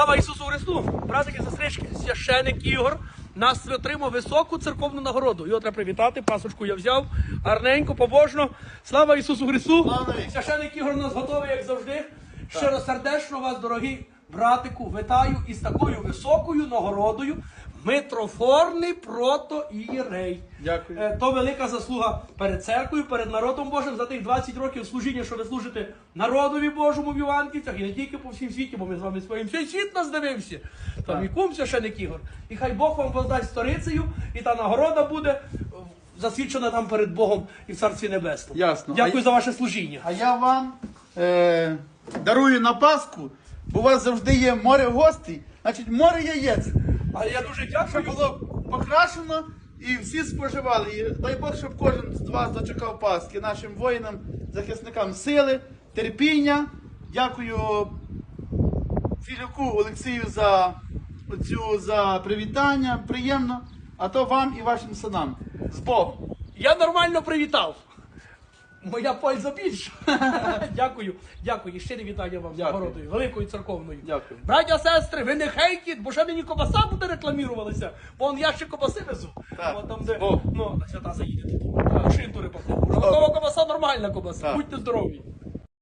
Слава Ісусу Христу! Братики, сестрички, священик Ігор нас отримав високу церковну нагороду. Його треба привітати. Пасочку я взяв. Гарненько, побожно. Слава Ісусу Христу! Слава. Священик Ігор нас готовий, як завжди. Щиросердечно вас, дорогі братику, вітаю із такою високою нагородою. Митрофорний протоієрей. Дякую. Е, То велика заслуга перед церквою, перед народом Божим за тих 20 років служіння, що ви служите народові Божому в Іванківцях і не тільки по всім світі, бо ми з вами своїм всій світ нас дивився. Там і кум священик Ігор. І хай Бог вам воздасть сторицею, і та нагорода буде е, засвідчена там перед Богом і в Царстві Небесному. Ясно. Дякую А- за ваше служіння. А я вам е, дарую на Пасху, бо у вас завжди є море гостей, значить море яєць. Але я дуже дякую. було покрашено і всі споживали. І дай Бог, щоб кожен з вас дочекав Пасхи, нашим воїнам, захисникам сили, терпіння. Дякую Філюку Олексію за оцю за привітання. Приємно. А то вам і вашим синам. З Богом. Я нормально привітав. Моя польза більша. дякую, дякую. І ще не вітання вам з Дякую. нагородою, великою церковною. Дякую. Браття, сестри, ви не хейтіть, бо ще мені кобаса буде рекламірувалася, бо он ще кобаси везу. Так. От там, де, О. ну, свята заїдете. Шинтури походу. Готова кобаса нормальна кобаса. Так. Будьте здорові.